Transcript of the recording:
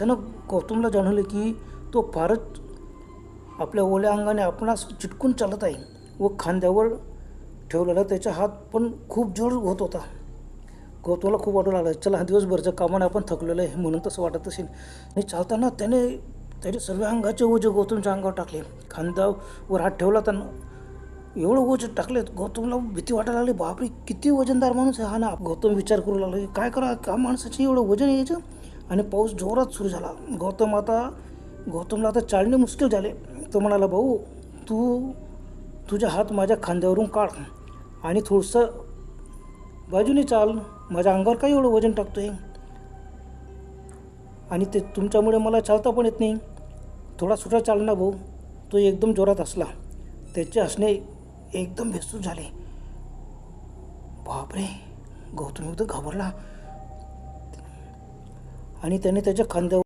त्यानं गौतमला जाणवले की तो फारच आपल्या ओल्या अंगाने आपणास चिटकून चालत आहे व खांद्यावर ठेवलेला त्याचा हात पण खूप जोर होत होता. गौतमला खूप वाटू लागला चला दिवसभरच्या कामाने आपण थकलेलं आहे म्हणून तसं वाटत असेल आणि चालताना त्याने त्याचे सर्व अंगाचे ओझे गौतमच्या अंगावर टाकले. खांद्यावर हात ठेवला त्यांना एवढं ओझ टाकले गौतमला भीती वाटायला लागली. बापरे किती वजनदार माणूस आहे हा ना. गौतम विचार करू लागला की काय करा का माणसाची एवढं वजन यायचं आणि पाऊस जोरात सुरू झाला. गौतम आता गौतमला आता चालणे मुश्किल झाले. तो म्हणाला भाऊ तू तुझा हात माझ्या खांद्यावरून काढ आणि थोडंसं बाजूने चाल. माझ्या अंगावर काय एवढं वजन टाकतोय? आणि ते तुमच्यामुळे मला चालता पण येत नाही. थोडा सुटा चालना भाऊ. तो एकदम जोरात असला त्याचे हसणे एकदम बेसूर झाले. बापरे गौतम एकदम घाबरला. आणि त्याने त्याच्या खांद्यावर